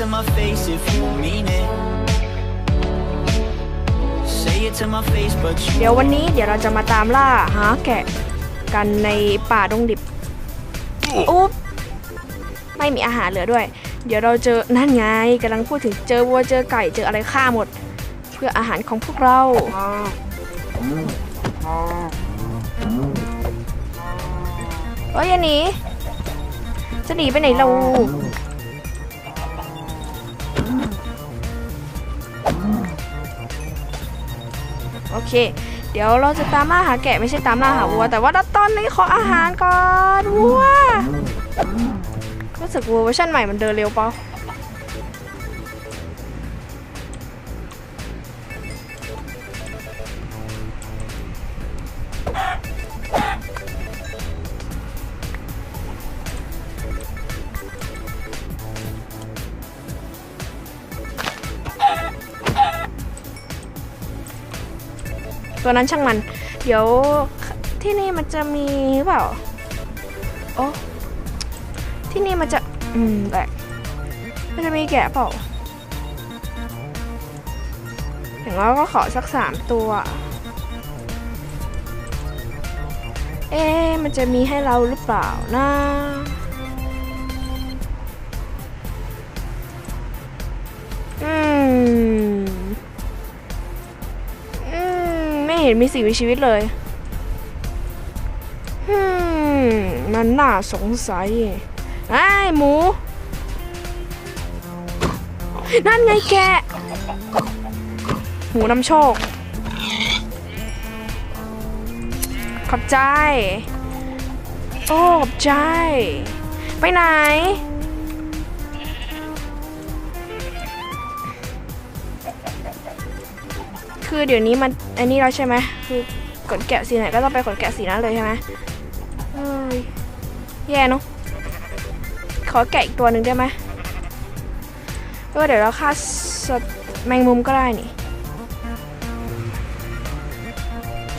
to my face if you mean it. Say it to my face, but you เดี๋ยววันนี้เดี๋ยวเราจะมาตามล่าหาแกะกันในป่าดงดิบอุ๊บไม่มีอาหารเหลือด้วย เดี๋ยวเราเจอ นั่นไงกำลังพูดถึงเจอวัวเจอไก่เจออะไรฆ่าหมด เพื่ออาหารของพวกเราเอ้ยอย่าหนีจะหนีไปไหนเรา เค เดี๋ยวเราจะตามล่าหาแกะไม่ใช่ตามล่าหาวัว แต่ว่าตอนนี้ขออาหารก่อนวัวรู้สึกวัวเวอร์ชันใหม่มันเดินเร็วเปล่า ตัวนั้นช่างมัน เดี๋ยวที่นี่มันจะมีหรือเปล่าโอ้ที่นี่มันจะ อืมแบกมันจะมีแกะเปล่าอย่างน้อยก็ขอสักสามตัว เอ๊มันจะมีให้เราหรือเปล่านะ ห็นมีสิ่งมีชีวิตเลยอืมมันน่าสงสัยไอ้หมู นั่นไงแกหมูนำโชค ขอบใจ โอ้ขอบใจ ไปไหน คือเดี๋ยวนี้มันอันนี้เราใช่ไหมคือขนแกะสีไหนก็ต้องไปขนแกะสีนั้นเลยใช่ไหมเอ้ยแย่เนอะขอแกะอีกตัวหนึ่งได้ไหมก็เดี๋ยวเราฆ่าสัตแมงมุมก็ได้นี่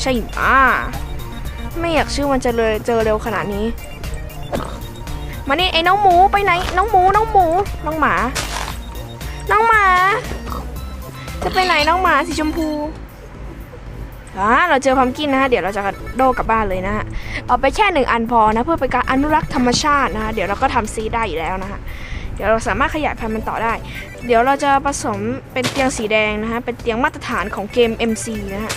ใช่อ่าไม่อยากชื่อมันจะเลยเจอเร็วขนาดนี้ มานี่ไอ้น้องหมูไปไหน น้องหมูน้องหมู น้องหมา จะไปไหนน้องหมาสีชมพูอ่าเราเจอพัมกินนะฮะเดี๋ยวเราจะโดกลับบ้านเลยนะฮะเอาไปแค่หนึ่งอันพอนะเพื่อเป็นการอนุรักษ์ธรรมชาตินะฮะเดี๋ยวเราก็ทำซีดได้อยู่แล้วนะฮะเดี๋ยวเราสามารถขยายพันธุ์มันต่อได้ เดี๋ยวเราจะผสมเป็นเตียงสีแดงนะฮะเป็นเตียงมาตรฐานของเกม MC นะฮะ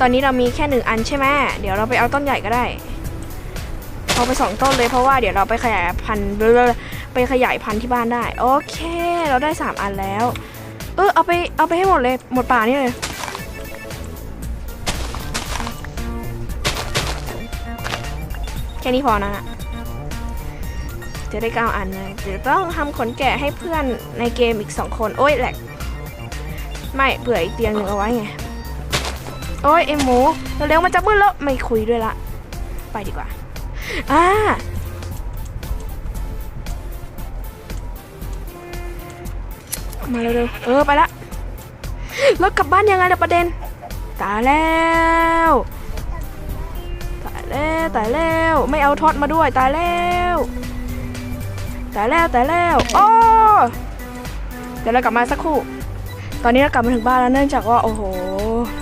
ตอนนี้เรามีแค่หนึ่งอันใช่ไหมเดี๋ยวเราไปเอาต้นใหญ่ก็ได้เอาไปสองต้นเลยเพราะว่าเดี๋ยวเราไปขยายพันธุ์ ไปขยายพันธุ์ที่บ้านได้ โอเค เราได้สามอันแล้ว เออเอาไปเอาไปให้หมดเลยหมดป่านี่เลยแค่นี้พอนะจะได้เก้าอันเลยเดี๋ยวต้องทำขนแกะให้เพื่อนในเกมอีกสองคน โอ้ยแหลกไม่เผื่ออีกเตียงหนึ่งเอาไว้ไง โอ้ยไอหมูเร็วๆมันจะมืดแล้ว ไม่คุยด้วยละ ไปดีกว่า อ่า มาเร็วๆเออไปละแล้วกลับบ้านยังไงล่ะประเด็นตายแล้วตายแล้วตายแล้วไม่เอาท็อตมาด้วยตายแล้วตายแล้วตายแล้วโอ้เดี๋ยวเรากลับมาสักครู่ ตอนนี้เรากลับมาถึงบ้านแล้วเนื่องจากว่าโอ้โห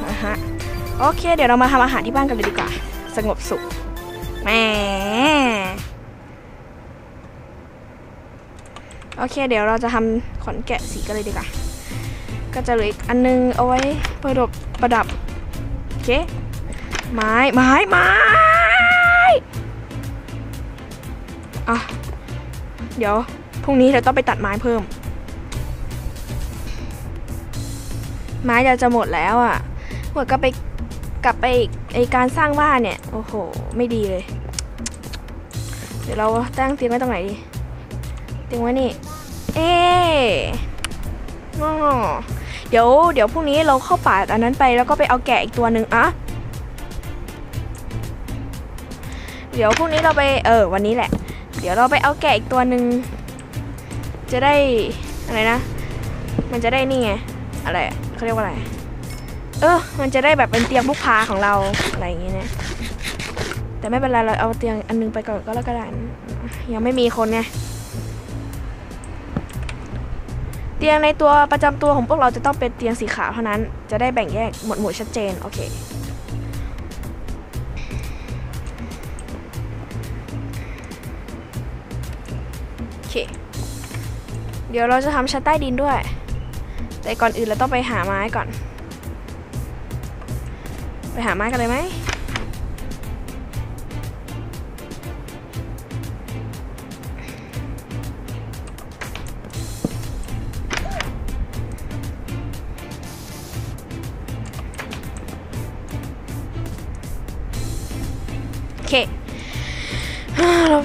นะฮะโอเค เดี๋ยวเรามาทำอาหารที่บ้านกันเลยดีกว่า สงบสุขแหม โอเค เดี๋ยวเราจะทำขนแกะสีกันเลยดีกว่า ก็จะเหลืออีกอันนึงเอาไว้ประดับประดับโอเคไม้ไม้ไม้อะเดี๋ยวพรุ่งนี้เราต้องไปตัดไม้เพิ่ม ไม้เราจะหมดแล้วอะหมดก็ไปกลับไปอีกไอการสร้างบ้านเนี่ย โอ้โห ไม่ดีเลย เดี๋ยวเราตั้งเตียงไว้ตรงไหนดี เตียงไว้นี่ เอ๊อ๋เดี๋ยว เดี๋ยวพรุ่งนี้เราเข้าป่าอันนั้นไปแล้วก็ไปเอาแกะอีกตัวหนึ่งอะเดี๋ยวพรุ่งนี้เราไป เออ วันนี้แหละ เดี๋ยวเราไปเอาแกะอีกตัวหนึ่งจะได้ อะไรนะ มันจะได้นี่ไง อะไรเขาเรียกว่าอะไร เออ มันจะได้แบบเป็นเตียงบุกพาของเรา อะไรอย่างเงี้ยนะแต่ไม่เป็นไร เราเอาเตียงอันนึงไปก่อนก็แล้วก็ได้ยังไม่มีคนไง เตียงในตัวประจำตัวของพวกเราจะต้องเป็นเตียงสีขาวเท่านั้น จะได้แบ่งแยกหมวดหมู่ชัดเจน โอเคโอเค เดี๋ยวเราจะทำชั้นใต้ดินด้วย แต่ก่อนอื่นเราต้องไปหาไม้ก่อน ไปหาไม้กันเลยไหม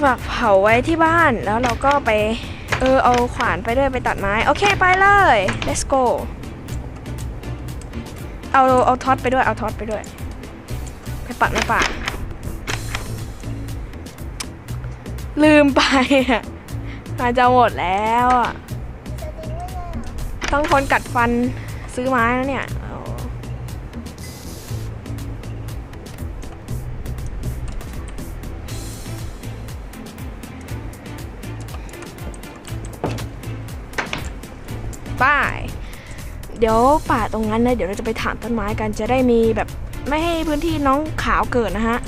ฝากเผาไว้ที่บ้านแล้วเราก็ไป เออ เอาขวานไปด้วยไปตัดไม้ โอเคไปเลย let's go เอาเอาท็อตไปด้วยเอาท็อตไปด้วย ไปปักในป่าลืมไปอะอาจจะหมดแล้วอะต้องทนกัดฟันซื้อไม้แล้วเนี่ย เอาป้ายเดี๋ยวป่าตรงนั้นนะเดี๋ยวเราจะไปถางต้นไม้กันจะได้มีแบบไม่ให้พื้นที่น้องขาวเกิดนะฮะ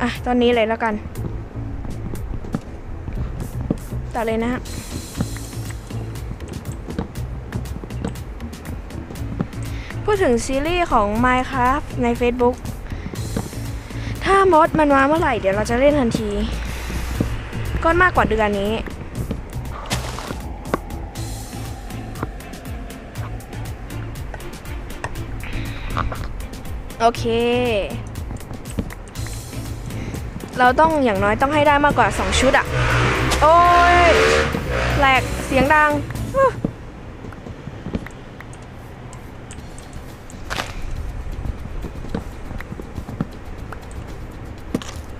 อะ ตอนนี้เลยแล้วกัน ต่อเลยนะฮะ พูดถึงซีรีส์ของ Minecraft ใน Facebook ถ้ามดมันมาเมื่อไหร่เดี๋ยวเราจะเล่นทันที ก็มากกว่าเดือนนี้ โอเค เราต้องอย่างน้อยต้องให้ได้มากกว่า 2 ชุดอะโอ้ยแหลกเสียงดังอู้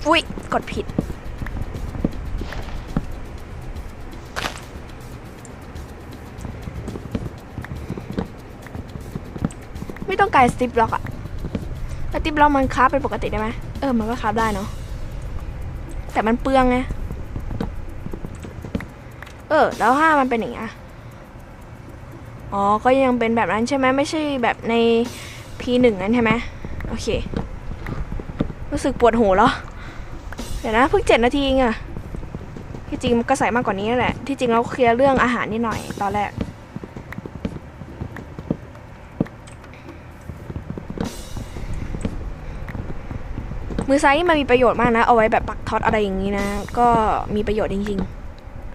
อุ้ย กดผิด ไม่ต้องการสติปล็อกอะสติปล็อกมันคราฟเป็นปกติได้ไหมเออ มันก็คราฟได้เนาะ แต่มันเปลืองไง เออ แล้วห้ามันเป็นอย่างเงี้อ๋อ ก็ยังเป็นแบบนั้นใช่ไหมไม่ใช่แบบใน P1 นั้นใช่ไหมโอเค รู้สึกปวดหูแล้วเดี๋ยวนะเพิ่งเจ็ดนาทีเองอะที่จริงมันก็ใส่มากกว่านี้นั่นแหละ ที่จริงเราเคลียร์เรื่องอาหารนิดหน่อยตอนแรกมือซ้ายนี่มันมีประโยชน์มากนะ เอาไว้แบบปักท็อตอะไรอย่างนี้นะ ก็มีประโยชน์จริง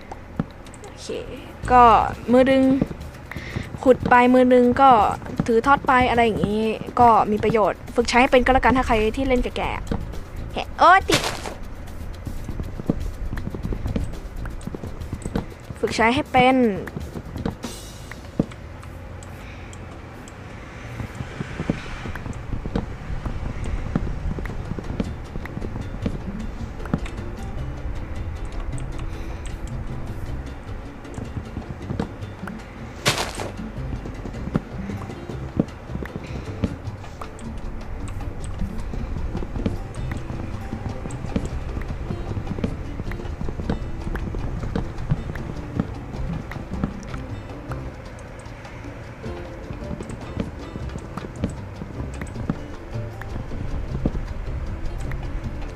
ๆ โอเค ก็มือดึง ขุดไปมือนึงก็ถือท็อดไปอะไรอย่างนี้ ก็มีประโยชน์ ฝึกใช้ให้เป็นก็แล้วกันถ้าใครที่เล่นแก่ๆแหะโอ้ติด ใช้ให้เป็น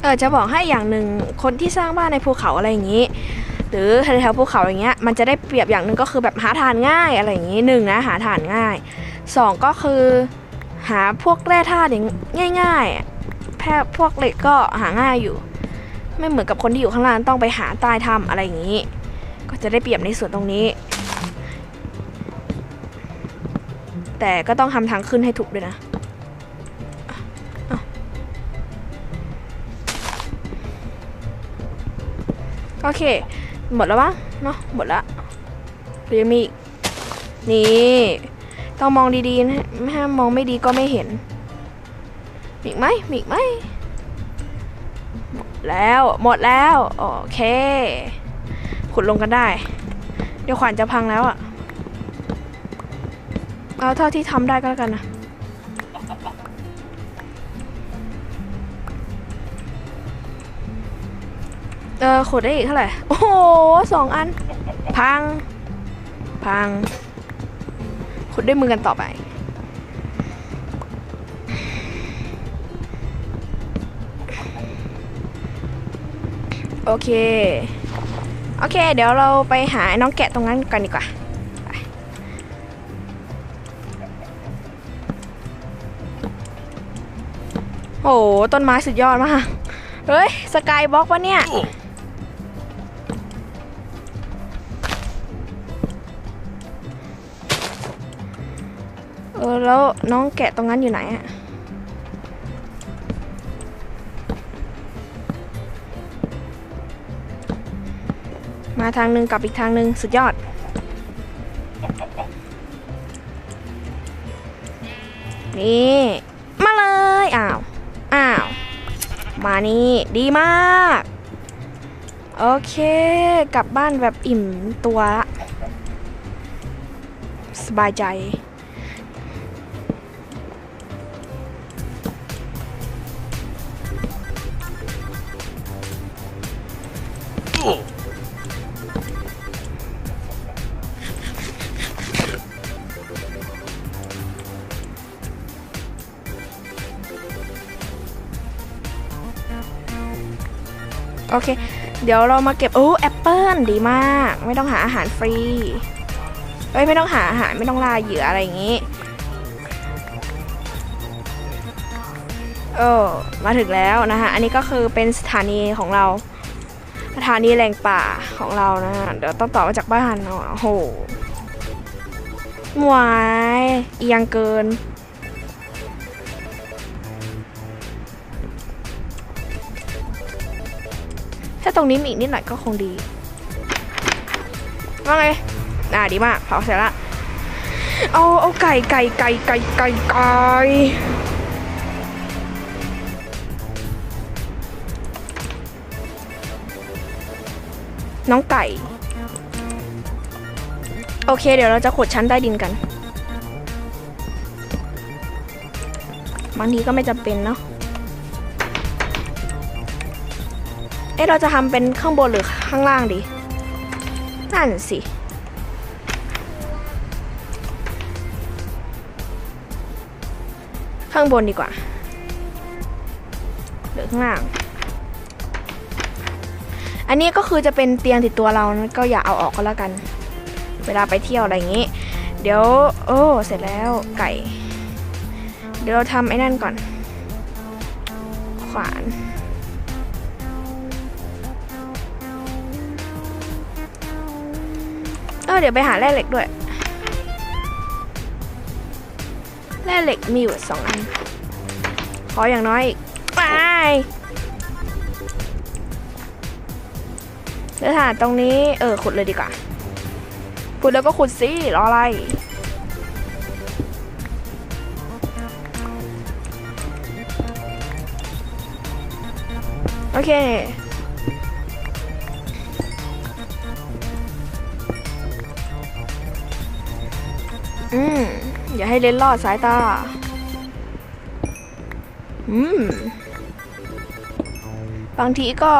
ออจะบอกให้อย่างหนึ่งคนที่สร้างบ้านในภูเขาอะไรอย่างนี้ หรือแถวภูเขาอย่างเงี้ยมันจะได้เปรียบอย่างหนึ่งก็คือแบบหาทานง่ายอะไรอย่างนี้หนึ่งนะหาทานง่ายสองก็คือหาพวกแร่ธาตุอย่างง่ายๆแค่พวกเหล็กก็หาง่ายอยู่ ไม่เหมือนกับคนที่อยู่ข้างล่างต้องไปหาใต้ถ้ำอะไรอย่างนี้ ก็จะได้เปรียบในส่วนตรงนี้ แต่ก็ต้องทำทางขึ้นให้ถูกด้วยนะ โอเค หมดแล้วมั้งเนาะหมดละหรือยังมีอีกนี่ต้องมองดีๆนะถ้ามองไม่ดีก็ไม่เห็นมีไหมมีไหมหมดแล้วหมดแล้วโอเคขุดลงกันได้ เดี๋ยวขวานจะพังแล้วอะเอาเท่าที่ทำได้ก็แล้วกันนะ เออขุดได้อีกเท่าไหร่ โอ้โหสองอัน พัง พังขุดด้วยมือกันต่อไป โอเค โอเค เดี๋ยวเราไปหาน้องแกะตรงนั้นกันดีกว่าโอ้โหต้นไม้สุดยอดมาก เฮ้ย สกายบล็อกวะเนี่ย แล้วน้องแกะตรงนั้นอยู่ไหนอะมาทางหนึ่งกลับอีกทางหนึ่งสุดยอด นี่ มาเลย อ้าว อ้าว มานี่ ดีมาก โอเค กลับบ้านแบบอิ่มตัวละ สบายใจ โอเค เดี๋ยวเรามาเก็บโอ้แอปเปิลดีมาก ไม่ต้องหาอาหารฟรีเอ้ยไม่ต้องหาอาหารไม่ต้องลาเหยื่ออะไรอย่างงี้เออมาถึงแล้วนะคะอันนี้ก็คือเป็นสถานีของเรา สถานีแหล่งป่าของเรานะะเดี๋ยวต้องต่อมาจากบ้านเนาโอ้โหหวายเอียงเกิน รงนี้มีอีกนิดหน่อยก็คงดีว่าไงอ่าดีมากเผาเสร็จละเอาเอาไก่ไก่ไก่ไก่ไก่ไก่น้องไก่ โอเค เดี๋ยวเราจะขุดชั้นใต้ดินกันบางทีก็ไม่จำเป็นเนาะ อ๊ะเราจะทำเป็นข้างบนหรือข้างล่างดี นั่นสิ ข้างบนดีกว่า หรือข้างล่าง อันนี้ก็คือจะเป็นเตียงติดตัวเรานะก็อย่าเอาออกก็แล้วกัน เวลาไปเที่ยวอะไรอย่างนี้ เดี๋ยว โอ้ เสร็จแล้วไก่ เดี๋ยวเราทำไอ้นั่นก่อน ขวาน เออเดี๋ยวไปหาแร่เหล็กด้วย แร่เหล็กมีอยู่สองอัน ขออย่างน้อยอีกไปเดี๋ยวหาตรงนี้ เออ ขุดเลยดีกว่า ขุดแล้วก็ขุดสิรออะไร โอเค อย่าให้เล่นลอดสายตา อืม บางทีก็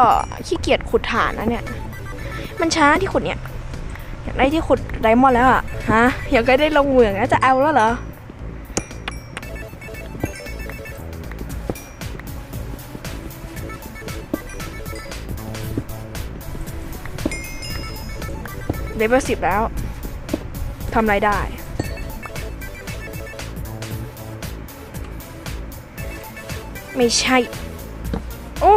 ขี้เกียจขุดฐานนะเนี่ย มันช้าที่ขุดเนี่ย อยากได้ที่ขุดไดมอนด์แล้วอะฮะ อยากได้ลงเหมืองแล้วจะเอาแล้วเหรอเลเวลสิบแล้วทำไรได้ ไม่ใช่ โอ้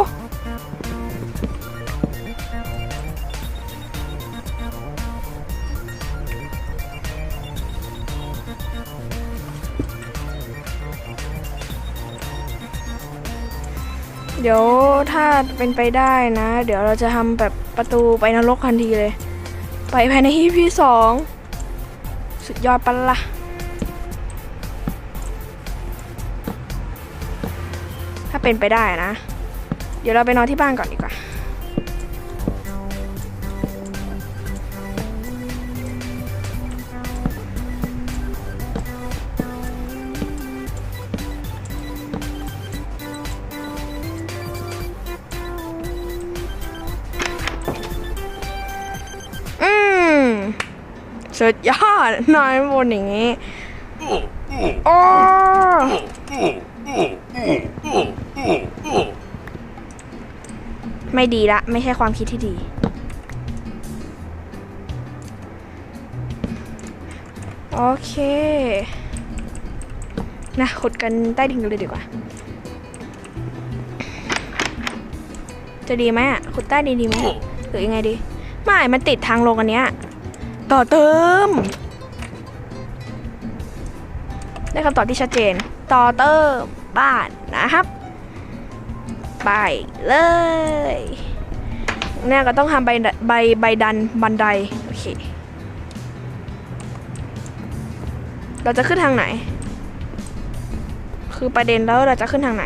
เดี๋ยวถ้าเป็นไปได้นะ เดี๋ยวเราจะทำแบบประตูไปนรกทันทีเลย ไปภายใน EP สอง สุดยอดปะละ่ะ เป็นไปได้นะ เดี๋ยวเราไปนอนที่บ้านก่อนดีกว่าอืมสุดยอดนอนบนอย่างนี้ โอ้ ไม่ดีละ ไม่ใช่ความคิดที่ดี โอเค นะขุดกันใต้ดินกันเลยดีกว่า จะดีไหมอะขุดใต้ดินดีไหมหรือยังไงดี ไม่ มันติดทางลงอันเนี้ย ต่อเติม ได้คำตอบที่ชัดเจน ต่อเติมบ้านนะครับ ไปเลยเนี่ยก็ต้องทำใบใบใบดันบันไดโอเคเราจะขึ้นทางไหน คือประเด็นแล้วเราจะขึ้นทางไหน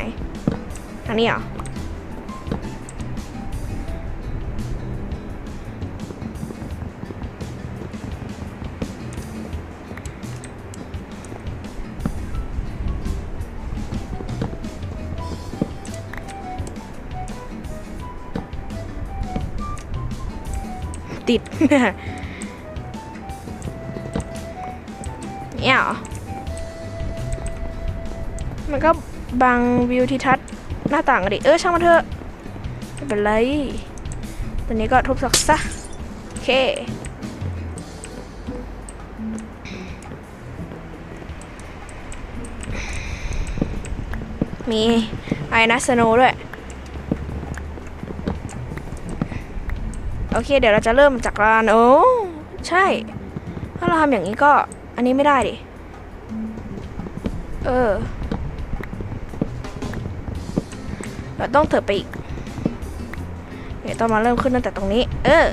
ทางนี้เหรอ ติดเนี่ยมันก็บังวิวทิทัศน์หน้าต่างดิเออช่างมันเถอะไม่เป็นไรตอนนี้ก็ทุบสักซะโอเคมีไอ้นะสโนด้วย อเค เดี๋ยวเราจะเริ่มจากร้านโอ้ใช่ ถ้าเราทำอย่างนี้ก็อันนี้ไม่ได้ดิ เออ เราต้องเถิบไปอีกเดี๋ยวต้องมาเริ่มขึ้นตั้งแต่ตรงนี้ เออ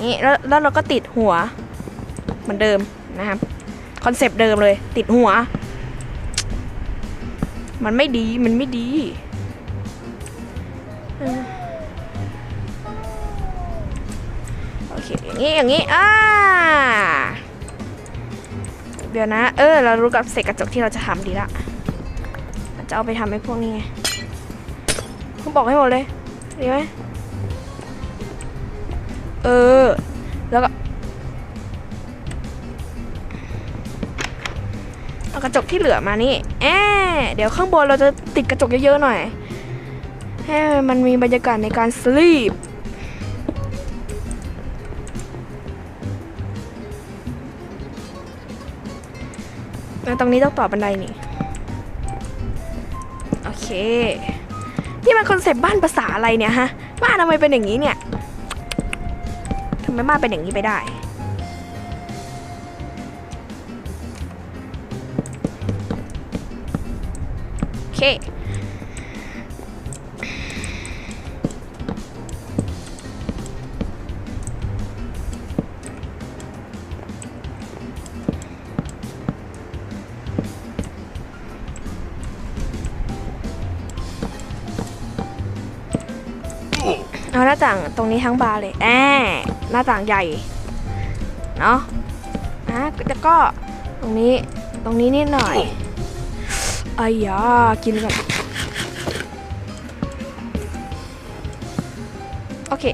นี่แล้วแล้วเราก็ติดหัว เหมือนเดิมนะครับ คอนเซปต์เดิมเลย ติดหัว มันไม่ดี มันไม่ดี นี้อย่างนี้อ่าเดี๋ยวนะ เออ เรารู้กับเศษกระจกที่เราจะทำดีละจะเอาไปทำให้พวกนี้ไงผมบอกให้หมดเลยดีไหมเออ แล้วก็เอากระจกที่เหลือมานี่แอบเดี๋ยวข้างบนเราจะติดกระจกเยอะๆหน่อยให้มันมีบรรยากาศในการสลีป ตรงนี้ต้องต่อบันไดนี่ โอเค นี่มันคอนเซปต์บ้านภาษาอะไรเนี่ยฮะ บ้านทำไมเป็นอย่างนี้เนี่ยทำไมบ้านเป็นอย่างนี้ไปได้โอเคาหน้าต่างตรงนี้ทั้งบานเลยแอบหน้าต่างใหญ่เนาะนะแล้วก็ตรงนี้ตรงนี้นิดหน่อยอายากินก่อนโอเค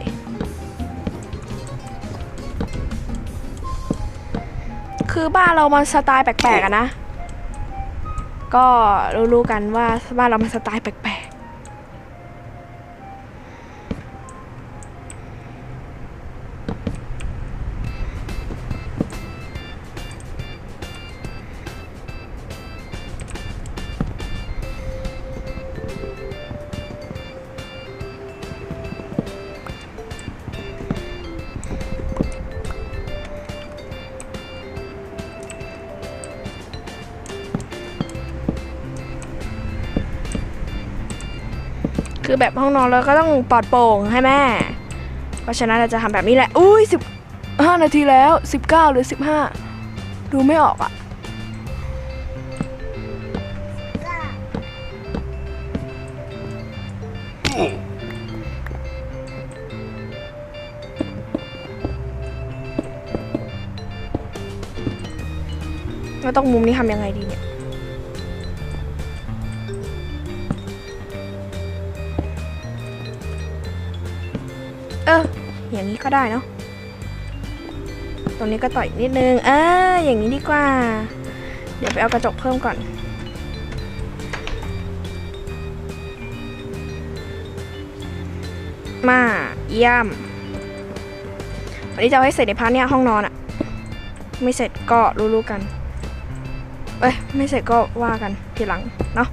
คือบ้านเรามันสไตล์แปลกๆอะนะ ก็รู้ๆกันว่าบ้านเรามันสไตล์แปลกๆ แบบห้องนอนเราก็ต้องปลอดโปร่งให้แม่ เพราะฉะนั้นเราจะทำแบบนี้แหละ อุ้ยสิบห้านาทีแล้วสิบเก้าหรือสิบห้าดูไม่ออกอะแล้วต้องมุมนี้ทำยังไงดีเนี่ย ออ อย่างนี้ก็ได้เนาะ ตรงนี้ก็ต่ออีกนิดนึงเอออย่างนี้ดีกว่า เดี๋ยวไปเอากระจกเพิ่มก่อน มาเยี่ยมวันนี้จะเอาให้เสร็จในพาร์ทเนี้ยห้องนอนอะไม่เสร็จก็รู้ๆกัน เอ้ย ไม่เสร็จก็ว่ากันทีหลังเนาะ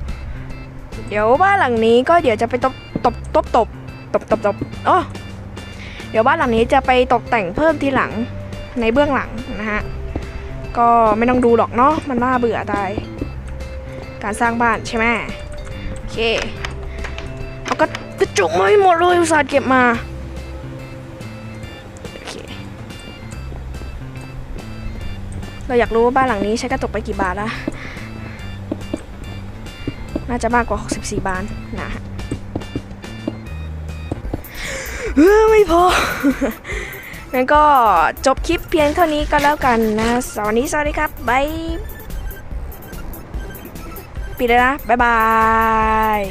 เดี๋ยวบ้านหลังนี้ก็เดี๋ยวจะไปตบตบตบตบตบตบตบอ๋อ เดี๋ยวบ้านหลังนี้จะไปตกแต่งเพิ่มทีหลังในเบื้องหลังนะฮะ ก็ไม่ต้องดูหรอกเนาะมันน่าเบื่อตาย การสร้างบ้านใช่ไหมโอเคเอากระกระจุกมาให้หมดเลยอุตส่าห์เก็บมาโอเคเราอยากรู้ว่าบ้านหลังนี้ใช้กระจกไปกี่บาทละน่าจะมากกว่า 64 บานนะฮะ ไม่พองั้นก็จบคลิปเพียงเท่านี้ก็แล้วกันนะสวัสดีสวัสดีครับบายปิดเลยนะ บ๊ายบาย